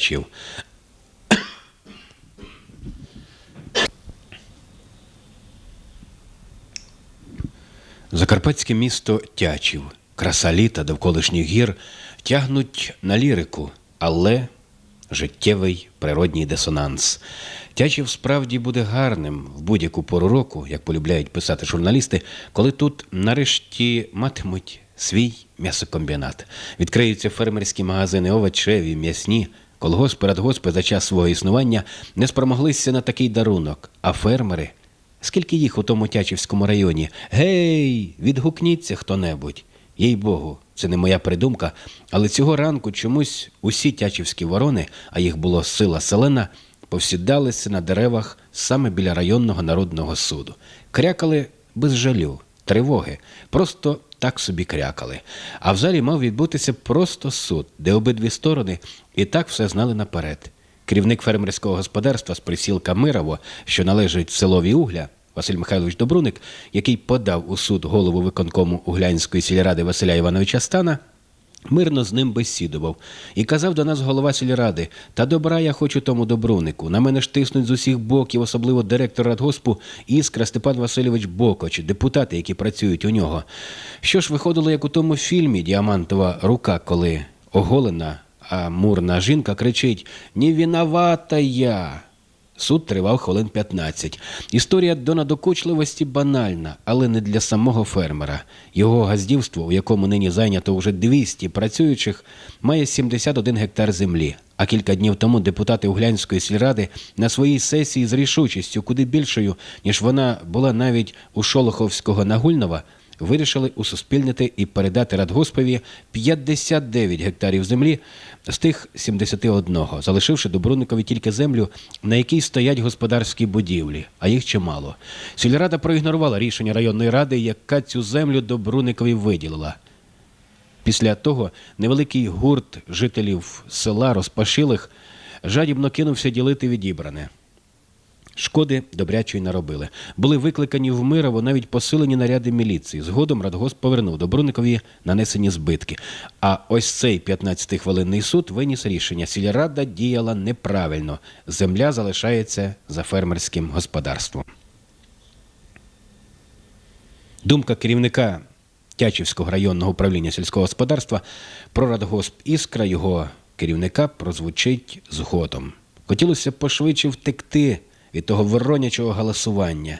Чів. Закарпатське місто Тячів, краса літа довколишніх гір тягнуть на лірику, але життєвий природній дисонанс. Тячів справді буде гарним в будь-яку пору року, як полюбляють писати журналісти, коли тут нарешті матимуть свій м'ясокомбінат. Відкриються фермерські магазини овочеві, м'ясні. Колгоспи, радгоспи за час свого існування не спромоглися на такий дарунок, а фермери Скільки їх у тому Тячівському районі? Гей, відгукніться хто-небудь. Їй Богу, це не моя придумка, але цього ранку чомусь усі тячівські ворони, а їх було сила селена, повсідалися на деревах саме біля районного народного суду. Крякали без жалю, тривоги, просто так собі крякали. А в залі мав відбутися просто суд, де обидві сторони і так все знали наперед. Керівник фермерського господарства з присілка Мирово, що належить селові Угля, Василь Михайлович Добруник, який подав у суд голову виконкому Углянської сільради Василя Івановича Стана, мирно з ним бесідував і казав до нас голова сільради: Та добра я хочу тому добрунику. На мене ж тиснуть з усіх боків, особливо директор радгоспу Іскра Степан Васильович Бокоч, депутати, які працюють у нього. Що ж виходило, як у тому фільмі Діамантова рука, коли оголена. А мурна жінка кричить: Не виновата я. Суд тривав хвилин 15. Історія до надокучливості банальна, але не для самого фермера. Його газдівство, у якому нині зайнято вже 200 працюючих, має 71 гектар землі. А кілька днів тому депутати Углянської сільради на своїй сесії з рішучістю, куди більшою, ніж вона була навіть у Шолоховського Нагульнова, вирішили усуспільнити і передати радгоспові 59 гектарів землі з тих 71, залишивши Добрунникові тільки землю, на якій стоять господарські будівлі, а їх чимало. Сільрада проігнорувала рішення районної ради, яка цю землю Добрунникові виділила. Після того невеликий гурт жителів села Розпашилих жадібно кинувся ділити відібране. Шкоди добрячої наробили. Були викликані в Мирово навіть посилені наряди міліції. Згодом Радгосп повернув Добруникові нанесені збитки. А ось цей 15-хвилинний суд виніс рішення. Сільрада діяла неправильно. Земля залишається за фермерським господарством. Думка керівника Тячівського районного управління сільського господарства про радгосп Іскра його керівника прозвучить згодом. Хотілося пошвидше втекти від того воронячого галасування.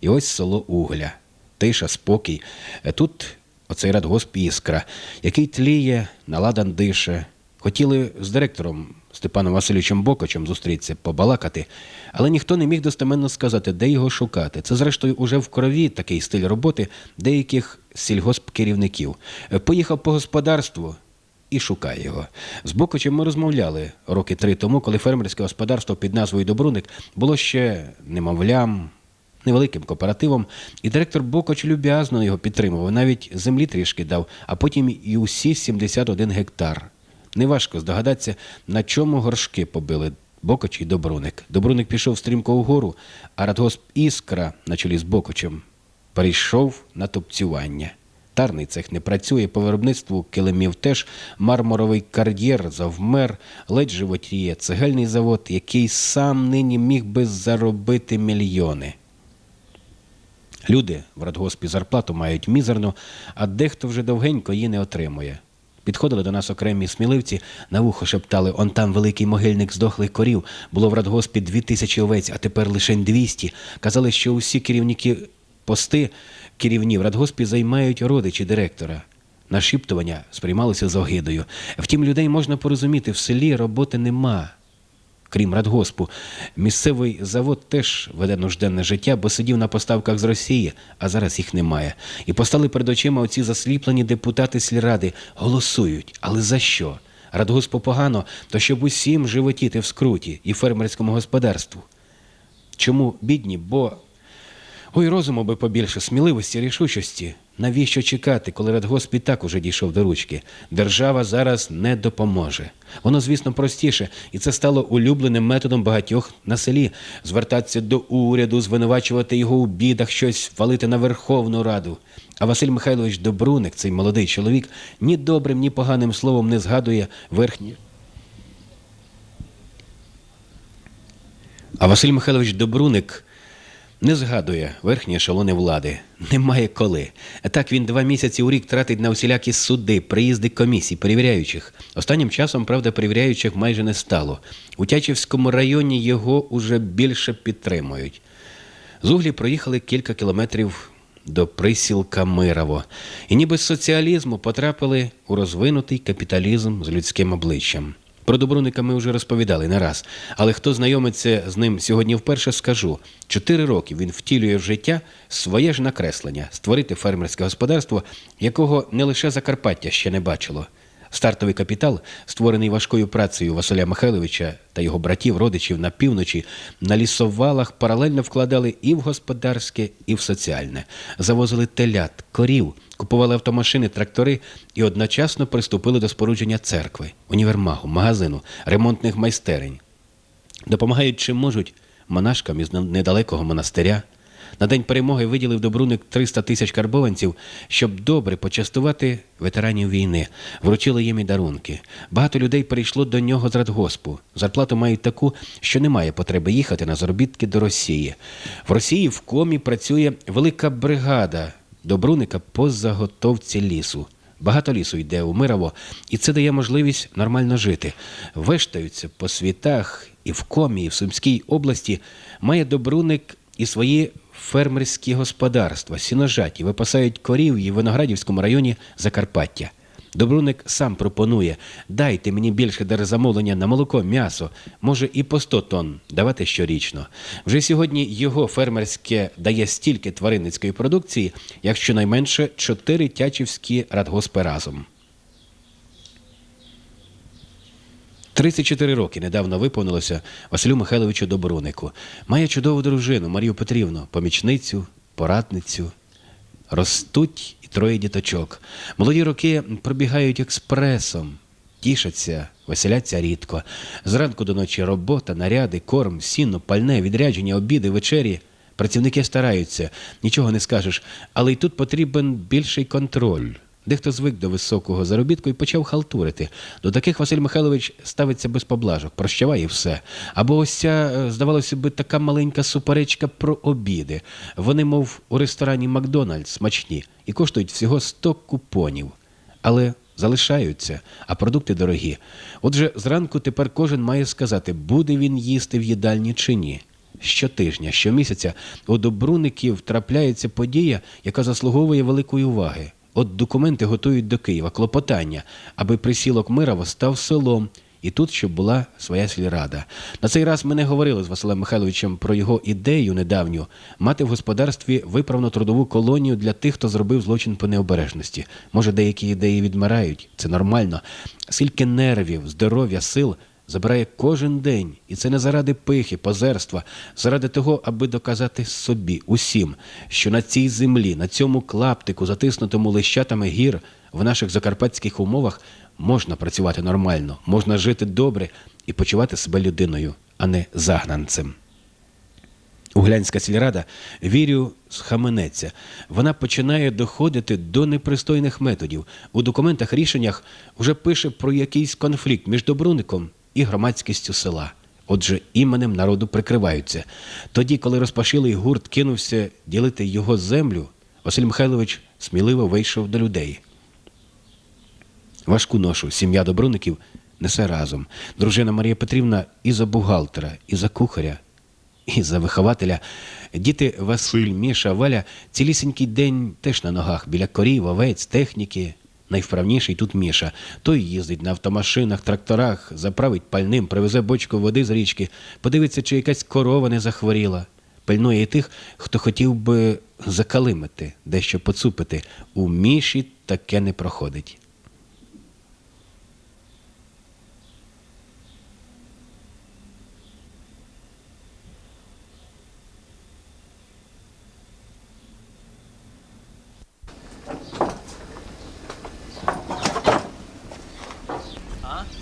І ось село Угля, тиша, спокій. Е, Тут оцей радгосп Іскра, який тліє, наладан дише. Хотіли з директором Степаном Васильовичем Бокочем зустрітися, побалакати, але ніхто не міг достеменно сказати, де його шукати. Це, зрештою, уже в крові такий стиль роботи деяких сільгосп-керівників. Е, Поїхав по господарству, і шукає його. З Бокочем ми розмовляли роки три тому, коли фермерське господарство під назвою Добруник було ще немовлям, невеликим кооперативом, і директор Бокоч люб'язно його підтримував, навіть землі трішки дав, а потім і усі 71 гектар. Неважко здогадатися, на чому горшки побили Бокоч і Добруник. Добруник пішов стрімко вгору, а радгосп Іскра на чолі з Бокочем перейшов на топцювання. Тарний цех не працює, по виробництву килимів теж, мармуровий кар'єр завмер, ледь животіє, цегельний завод, який сам нині міг би заробити мільйони. Люди в радгоспі зарплату мають мізерну, а дехто вже довгенько її не отримує. Підходили до нас окремі сміливці, на вухо шептали, он там великий могильник здохлих корів, було в радгоспі дві тисячі овець, а тепер лише 200. Казали, що усі керівники пости керівні в радгоспі займають родичі директора. Нашіптування сприймалися з огидою. Втім, людей можна порозуміти, в селі роботи нема. Крім радгоспу, місцевий завод теж веде нужденне життя, бо сидів на поставках з Росії, а зараз їх немає. І постали перед очима оці засліплені депутати сільради. Голосують. Але за що? Радгоспу погано, то щоб усім животіти в скруті і фермерському господарству. Чому бідні? Бо Ой, розуму би побільше, сміливості, рішучості. Навіщо чекати, коли Радгосп і так уже дійшов до ручки? Держава зараз не допоможе. Воно, звісно, простіше, і це стало улюбленим методом багатьох на селі звертатися до уряду, звинувачувати його у бідах, щось валити на Верховну Раду. А Василь Михайлович Добруник, цей молодий чоловік, ні добрим, ні поганим словом не згадує верхні А Василь Михайлович Добруник не згадує верхні ешелони влади. Немає коли. Так він два місяці у рік тратить на усілякі суди, приїзди комісій, перевіряючих. Останнім часом, правда, перевіряючих майже не стало. У Тячівському районі його уже більше підтримують. З Углі проїхали кілька кілометрів до присілка Мирово. І ніби з соціалізму потрапили у розвинутий капіталізм з людським обличчям. Про Добруника ми вже розповідали не раз, але хто знайомиться з ним сьогодні вперше, скажу. Чотири роки він втілює в життя своє ж накреслення створити фермерське господарство, якого не лише Закарпаття ще не бачило. Стартовий капітал, створений важкою працею Василя Михайловича та його братів, родичів на півночі, на лісовалах паралельно вкладали і в господарське, і в соціальне. Завозили телят, корів, купували автомашини, трактори і одночасно приступили до спорудження церкви, універмагу, магазину, ремонтних майстерень. Допомагають чим можуть монашкам із недалекого монастиря. На день перемоги виділив Добруник 300 тисяч карбованців, щоб добре почастувати ветеранів війни. Вручили їм і дарунки. Багато людей прийшло до нього з радгоспу. Зарплату мають таку, що немає потреби їхати на заробітки до Росії. В Росії в комі працює велика бригада Добруника по заготовці лісу. Багато лісу йде у Мирово, і це дає можливість нормально жити. Вештаються по світах і в комі, і в Сумській області. Має Добруник і свої фермерські господарства, сіножаті, випасають корів і в Виноградівському районі Закарпаття. Добруник сам пропонує: дайте мені більше дерезамовлення на молоко, м'ясо, може і по 100 тонн давати щорічно. Вже сьогодні його фермерське дає стільки тваринницької продукції, як щонайменше 4 тячівські радгоспи разом. 34 роки недавно виповнилося Василю Михайловичу Добрунику. Має чудову дружину Марію Петрівну, помічницю, порадницю. Ростуть і троє діточок. Молоді роки пробігають експресом, тішаться, веселяться рідко. Зранку до ночі робота, наряди, корм, сіно, пальне, відрядження, обіди, вечері. Працівники стараються, нічого не скажеш, але й тут потрібен більший контроль. Дехто звик до високого заробітку і почав халтурити. До таких Василь Михайлович ставиться без поблажок, прощаває все. Або ось ця, е, здавалося би, така маленька суперечка про обіди. Вони, мов у ресторані Макдональдс, смачні і коштують всього 100 купонів. Але залишаються, а продукти дорогі. Отже, зранку тепер кожен має сказати, буде він їсти в їдальні чи ні. Щотижня, щомісяця у Добруників трапляється подія, яка заслуговує великої уваги. От документи готують до Києва, клопотання, аби присілок Мирово став селом, і тут щоб була своя сільрада. На цей раз ми не говорили з Василем Михайловичем про його ідею недавню мати в господарстві виправну трудову колонію для тих, хто зробив злочин по необережності. Може, деякі ідеї відмирають, це нормально. Скільки нервів, здоров'я, сил забирає кожен день, і це не заради пихи, позерства, заради того, аби доказати собі, усім, що на цій землі, на цьому клаптику, затиснутому лищатами гір, в наших закарпатських умовах можна працювати нормально, можна жити добре і почувати себе людиною, а не загнанцем. Углянська сільрада, вірю, схаменеться. Вона починає доходити до непристойних методів. У документах рішеннях вже пише про якийсь конфлікт між Добруником і громадськістю села. Отже, іменем народу прикриваються. Тоді, коли розпашилий гурт кинувся ділити його землю, Василь Михайлович сміливо вийшов до людей. Важку ношу сім'я Добруників несе разом. Дружина Марія Петрівна і за бухгалтера, і за кухаря, і за вихователя. Діти Василь, Міша, Валя цілісінький день теж на ногах біля корів, овець, техніки. Найвправніший тут Міша. Той їздить на автомашинах, тракторах, заправить пальним, привезе бочку води з річки, подивиться, чи якась корова не захворіла. Пильнує і тих, хто хотів би закалимити, дещо поцупити. У Міші таке не проходить.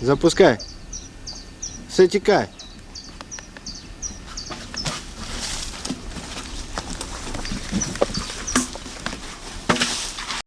Запускай. Все, тікай.